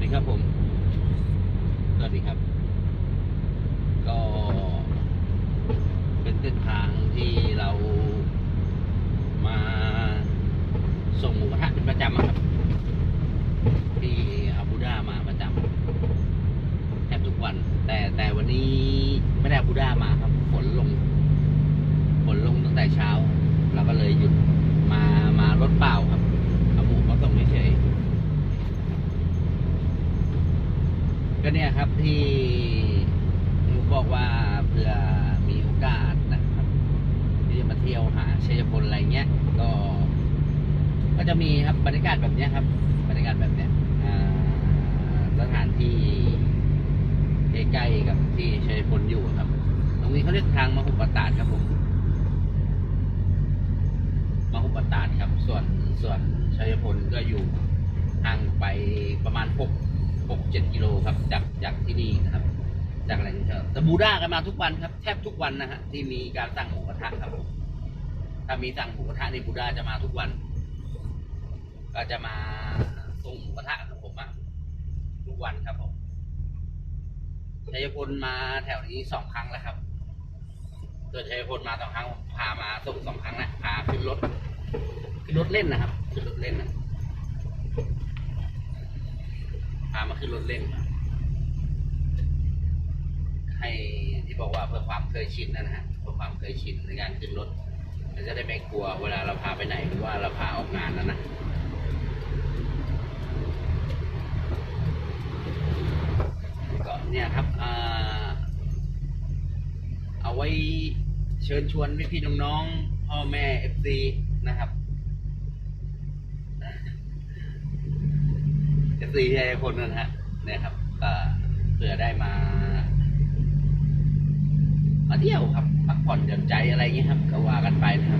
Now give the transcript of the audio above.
ดีครับผม สวัสดีครับ ก็เป็นเส้นทางที่เรามาส่งหมูกระทะเป็นประจำครับ ที่อาบูดามาประจำแทบทุกวัน แต่แต่วันนี้ไม่ได้อาบูด้ามาครับฝนลงฝนลงตั้งแต่เช้า เราก็เลยหยุดมามารถเปล่าครับเอาหมูมาส่งเฉยๆ ก็เนี่ยครับที่หนูบอกว่าเผื่อมีโอกาสนะครับ ที่จะมาเที่ยวหาชัยพลอะไรเงี้ยก็ ก็จะมีครับบรรยากาศแบบเนี้ยครับ บรรยากาศแบบเนี้ยสถานที่ใกล้ๆกับที่ชัยพลอยู่ครับ ตรงนี้เขาเรียกทางมหุปตาดครับผมมหุปตาดครับ ส่วนส่วนชัยพลก็อยู่ห่างไปประมาณหก หกเจ็ดกิโลครับจากจากที่นี่นะครับ จากแหล่งเช่าแต่บูด้ากันมาทุกวันครับ แทบทุกวันนะฮะที่มีการสั่งหมูกระทะครับถ้ามีสั่งหมูกระทะในบูด้าจะมาทุกวัน ก็จะมาส่งหมูกระทะกับผมอะทุกวันครับผมชัยพลมาแถวนี้สองครั้งแล้วครับเกิดชัยพลมาสองครั้งพามาส่งสองครั้งนะพาขึ้นรถขึ้นรถเล่นนะครับขึ้นรถเล่นนะ พามาขึ้นรถเล่นให้ที่บอกว่าเพื่อความเคยชินนะฮะเพื่อความเคยชินในการขึ้นรถมันจะได้ไม่กลัวเวลาเราพาไปไหนหรือว่าเราพาออกงานนะนะก็เนี่ยครับเอาไว้เชิญชวนพี่ๆน้องๆพ่อแม่เอฟซีนะครับ เอฟซีที่คนนั่นฮะเนี่ยครับก็เพื่อได้มา มาเที่ยวครับพักผ่อนหย่อนใจอะไรอย่างเงี้ยครับก็ว่ากันไปนะครับ